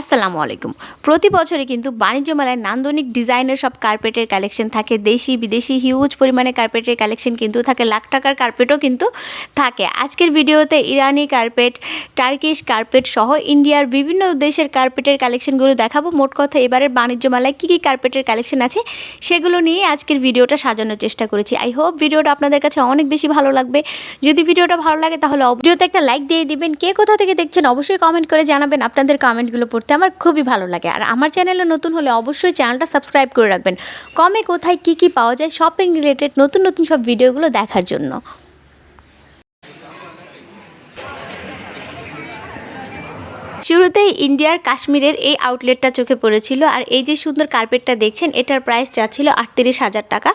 আসসালামু আলাইকুম। প্রতি বছরই কিন্তু বাণিজ্য মেলায় নান্দনিক ডিজাইনের সব কার্পেটের কালেকশন থাকে। দেশি, বিদেশি হিউজ পরিমাণে কার্পেটের কালেকশন কিন্তু থাকে। লাখ টাকার কার্পেটও কিন্তু থাকে। আজকের ভিডিওতে ইরানি কার্পেট টার্কিশ কার্পেট সহ ইন্ডিয়ার বিভিন্ন দেশের কার্পেটের কালেকশনগুলো দেখাবো। মোট কথা এবারের বাণিজ্য মেলায় কী কী কার্পেটের কালেকশন আছে সেগুলো নিয়ে আজকের ভিডিওটা সাজানোর চেষ্টা করেছি। আই হোপ ভিডিওটা আপনাদের কাছে অনেক বেশি ভালো লাগবে। যদি ভিডিওটা ভালো লাগে তাহলে ভিডিওতে একটা লাইক দিয়ে দিবেন। কে কোথা থেকে দেখছেন অবশ্যই কমেন্ট করে জানাবেন। আপনাদের কমেন্টগুলো পড়তে আমার খুবই ভালো লাগে। আর আমার চ্যানেলে নতুন হলে অবশ্যই চ্যানেলটা সাবস্ক্রাইব করে রাখবেন। কমে কোথায় কী কী পাওয়া যায় শপিং রিলেটেড নতুন নতুন সব ভিডিওগুলো দেখার জন্য। শুরুতেই ইন্ডিয়ার কাশ্মীরের এই আউটলেটটা চোখে পড়েছিল। আর এই যে সুন্দর কার্পেটটা দেখছেন, এটার প্রাইস যাচ্ছিল আটত্রিশ হাজার টাকা।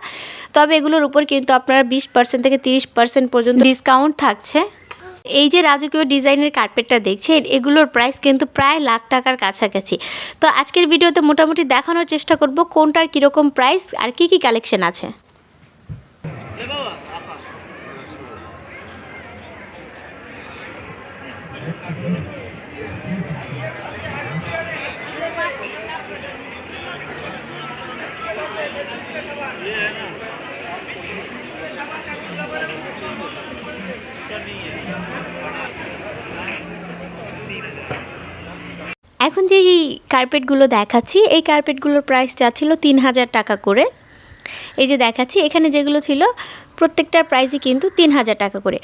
তবে এগুলোর উপর কিন্তু আপনার বিশ পার্সেন্ট থেকে তিরিশ পার্সেন্ট পর্যন্ত ডিসকাউন্ট থাকছে। এই যে রাজকীয় ডিজাইনের কার্পেটটা দেখছেন, এগুলোর প্রাইস কিন্তু প্রায় লাখ টাকার কাছাকাছি। তো আজকের ভিডিওতে মোটামুটি দেখানোর চেষ্টা করব কোনটার কীরকম প্রাইস আর কি কি কালেকশন আছে। এখন যে এই কার্পেটগুলো দেখাচ্ছি, এই কার্পেটগুলোর প্রাইস যাচ্ছিল তিন হাজার টাকা করে। এই যে দেখাচ্ছি, এখানে যেগুলো ছিল, প্রত্যেকটার প্রাইসই কিন্তু তিন হাজার টাকা করে।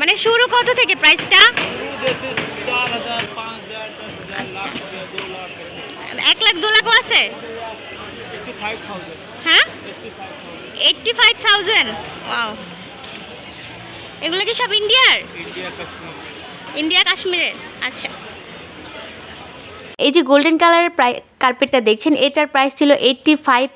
মানে শুরু কত থেকে প্রাইসটা আচ্ছা। এক লাখ দু লাখও আছে? হ্যাঁ? এইটটি ফাইভ থাউজেন্ড এগুলো কি সব ইন্ডিয়ার ইন্ডিয়া, কাশ্মীরের আচ্ছা। এই যে গোল্ডেন কালারের প্রাই কার্পেটটা দেখছেন, এটার প্রাইস ছিল এইট্টি ফাইভ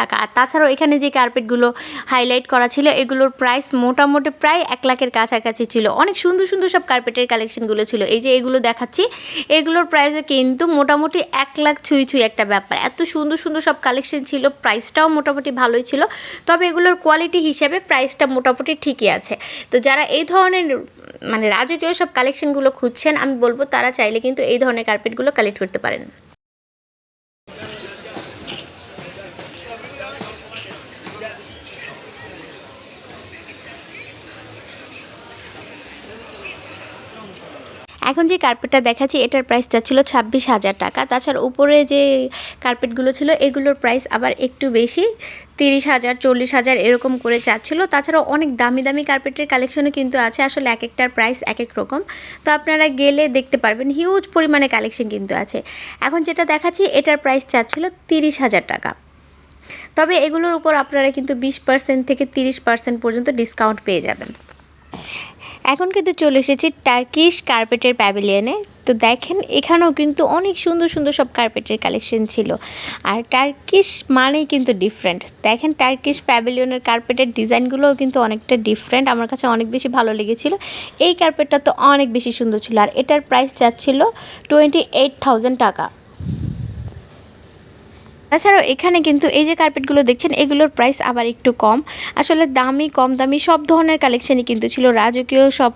টাকা। আর তাছাড়াও এখানে যে কার্পেটগুলো হাইলাইট করা ছিল, এগুলোর প্রাইস মোটামুটি প্রায় এক লাখের কাছাকাছি ছিল। অনেক সুন্দর সুন্দর সব কার্পেটের কালেকশনগুলো ছিল। এই যে এগুলো দেখাচ্ছি, এগুলোর প্রাইসে কিন্তু মোটামুটি এক লাখ ছুঁই ছুঁই একটা ব্যাপার। এত সুন্দর সুন্দর সব কালেকশন ছিল প্রাইসটাও মোটামুটি ভালোই ছিল। তবে এগুলোর কোয়ালিটি হিসেবে প্রাইসটা মোটামুটি ঠিকই আছে। তো যারা এই ধরনের মানে রাজকীয় সব কালেকশনগুলো খুঁজছেন, আমি বলব তারা চাইলে কিন্তু এই ধরনের কার্পেটগুলো কালেক্ট করতে পারেন। এখন যে কার্পেটটা দেখাচ্ছি, এটার প্রাইস যাচ্ছিল ছাব্বিশ হাজার টাকা। তাছাড়া উপরে যে কার্পেটগুলো ছিল, এগুলোর প্রাইস আবার একটু বেশি, তিরিশ হাজার, চল্লিশ হাজার এরকম করে চাচ্ছিল তাছাড়াও অনেক দামি দামি কার্পেটের কালেকশনও কিন্তু আছে, আসলে এক একটার প্রাইস এক এক রকম। তো আপনারা গেলে দেখতে পারবেন হিউজ পরিমাণে কালেকশন কিন্তু আছে। এখন যেটা দেখাচ্ছি, এটার প্রাইস চাচ্ছিল তিরিশ হাজার টাকা। তবে এগুলোর উপর আপনারা কিন্তু বিশ পার্সেন্ট থেকে তিরিশ পার্সেন্ট পর্যন্ত ডিসকাউন্ট পেয়ে যাবেন। এখন কিন্তু চলে এসেছি টার্কিশ কার্পেটের প্যাভিলিয়নে তো দেখেন, এখানেও কিন্তু অনেক সুন্দর সুন্দর সব কার্পেটের কালেকশন ছিল। আর টার্কিশ মানেই কিন্তু ডিফারেন্ট দেখেন টার্কিশ প্যাভিলিয়নের কার্পেটের ডিজাইনগুলোও কিন্তু অনেকটা ডিফারেন্ট আমার কাছে অনেক বেশি ভালো লেগেছিল। এই কার্পেটটা তো অনেক বেশি সুন্দর ছিল। আর এটার প্রাইস যাচ্ছিল টোয়েন্টি এইট থাউজেন্ড টাকা। তাছাড়াও এখানে কিন্তু এই যে কার্পেটগুলো দেখছেন, এগুলোর প্রাইস আবার একটু কম। আসলে দামি, কম দামি সব ধরনের কালেকশনই কিন্তু ছিল। রাজকীয় সব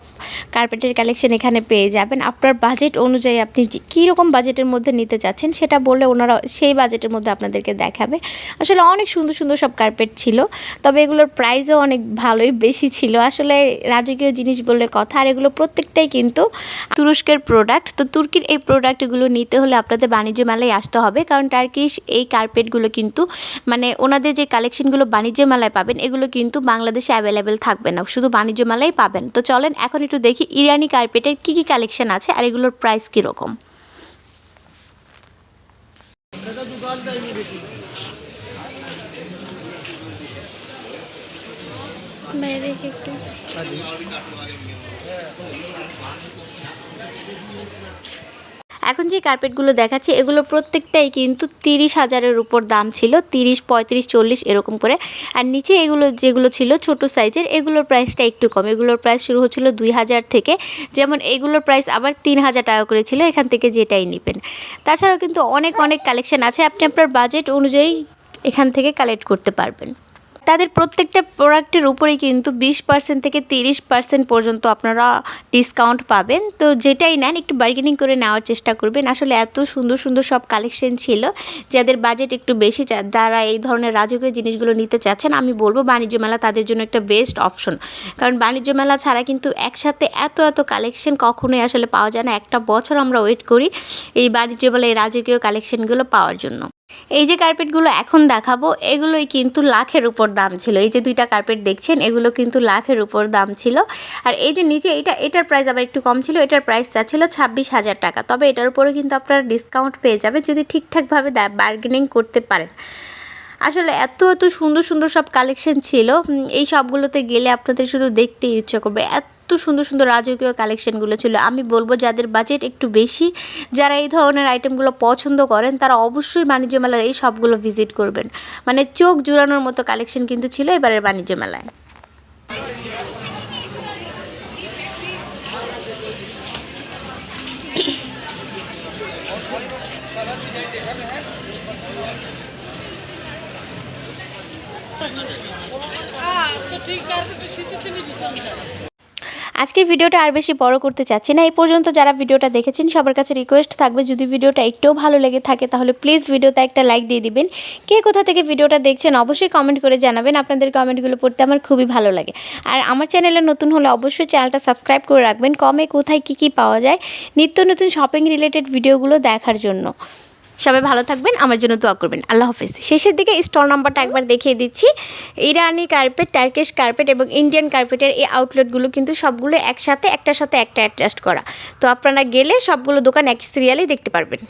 কার্পেটের কালেকশন এখানে পেয়ে যাবেন। আপনার বাজেট অনুযায়ী আপনি যে- কী রকম বাজেটের মধ্যে নিতে চাচ্ছেন সেটা বললে ওনারা সেই বাজেটের মধ্যে আপনাদেরকে দেখাবে। আসলে অনেক সুন্দর সুন্দর সব কার্পেট ছিল। তবে এগুলোর প্রাইসও অনেক ভালোই বেশি ছিল। আসলে রাজকীয় জিনিস বললে কথা। আর এগুলো প্রত্যেকটাই কিন্তু তুরস্কের প্রোডাক্ট তো তুর্কির এই প্রোডাক্টগুলো নিতে হলে আপনাদের বাণিজ্য মেলায় আসতে হবে। কারণ টার্কিশ এই কার্পেটগুলো কিন্তু মানে ওনাদের যে কালেকশনগুলো বাণিজ্য মেলায় পাবেন এগুলো কিন্তু বাংলাদেশে অ্যাভেলেবেল থাকবে না শুধু বাণিজ্য মেলায় পাবেন। তো চলেন এখন একটু দেখি ইরানি কার্পেটের কী কী কালেকশন আছে আর এগুলোর প্রাইস কীরকম একটু। এখন যে কার্পেটগুলো দেখাচ্ছি, এগুলো প্রত্যেকটাই কিন্তু তিরিশ হাজারের উপর দাম ছিল, তিরিশ, পঁয়ত্রিশ, চল্লিশ এরকম করে। আর নিচে এগুলো যেগুলো ছিল ছোট সাইজের এগুলোর প্রাইসটা একটু কম। এগুলোর প্রাইস শুরু হচ্ছিল দুই হাজার থেকে। যেমন এগুলোর প্রাইস আবার তিন হাজার টাকা করে ছিল, এখান থেকে যেটাই নেবেন। তাছাড়াও কিন্তু অনেক অনেক কালেকশন আছে। আপনি আপনার বাজেট অনুযায়ী এখান থেকে কালেক্ট করতে পারবেন। তাদের প্রত্যেকটা প্রোডাক্টের উপরেই কিন্তু বিশ পার্সেন্ট থেকে তিরিশ পার্সেন্ট পর্যন্ত আপনারা ডিসকাউন্ট পাবেন। তো যেটাই নেন, একটু বার্গেনিং করে নেওয়ার চেষ্টা করবেন। আসলে এত সুন্দর সুন্দর সব কালেকশন ছিল, যাদের বাজেট একটু বেশি যারা এই ধরনের রাজকীয় জিনিসগুলো নিতে চাচ্ছেন, আমি বলব বাণিজ্য মেলা তাদের জন্য একটা বেস্ট অপশন কারণ বাণিজ্য মেলা ছাড়া কিন্তু একসাথে এত এত কালেকশন কখনোই আসলে পাওয়া যায় না। একটা বছর আমরা ওয়েট করি এই বাণিজ্য মেলা এই রাজকীয় কালেকশনগুলো পাওয়ার জন্য। এই যে কার্পেটগুলো এখন দেখাবো, এগুলোই কিন্তু লাখের উপর দাম ছিল। এই যে দুইটা কার্পেট দেখছেন, এগুলো কিন্তু লাখের উপর দাম ছিল। আর এই যে নিচে এটা, এটার প্রাইস আবার একটু কম ছিল, এটার প্রাইসটা ছিল ছাব্বিশ হাজার টাকা। তবে এটার উপরে কিন্তু আপনারা ডিসকাউন্ট পেয়ে যাবে যদি ঠিকঠাকভাবে বার্গেনিং করতে পারেন। আসলে এত এত সুন্দর সুন্দর সব কালেকশন ছিল। এই সবগুলোতে গেলে আপনাদের শুধু দেখতে ইচ্ছা করবে। এত সুন্দর সুন্দর রাজকীয় কালেকশনগুলো ছিল। আমি বলব যাদের বাজেট একটু বেশি যারা এই ধরনের আইটেমগুলো পছন্দ করেন তারা অবশ্যই বাণিজ্য মেলার এই সবগুলো ভিজিট করবেন। মানে চোখ জুড়ানোর মতো কালেকশন কিন্তু ছিল এবারের বাণিজ্য মেলায়। আজকের ভিডিওটা আর বেশি বড় করতে চাচ্ছি না। এই পর্যন্ত যারা ভিডিওটা দেখেছেন, সবার কাছে রিকোয়েস্ট থাকবে, যদি ভিডিওটা একটুও ভালো লেগে থাকে তাহলে প্লিজ ভিডিওতে একটা লাইক দিয়ে দিবেন। কে কোথা থেকে ভিডিওটা দেখছেন অবশ্যই কমেন্ট করে জানাবেন। আপনাদের কমেন্টগুলো পড়তে আমার খুবই ভালো লাগে। আর আমার চ্যানেলে নতুন হলে অবশ্যই চ্যানেলটা সাবস্ক্রাইব করে রাখবেন। কমে কোথায় কী কী পাওয়া যায়? নিত্য নতুন শপিং রিলেটেড ভিডিওগুলো দেখার জন্য। সবাই ভালো থাকবেন, আমার জন্য দোয়া করবেন। আল্লাহ হাফিজ। শেষের দিকে স্টল নাম্বারটা একবার দেখিয়ে দিচ্ছি। ইরানি কার্পেট টার্কিশ কার্পেট এবং ইন্ডিয়ান কার্পেটের এই আউটলেটগুলো কিন্তু সবগুলো একসাথে, একটার সাথে একটা অ্যাডজাস্ট করা। তো আপনারা গেলে সবগুলো দোকান এক সিরিয়ালেই দেখতে পারবেন।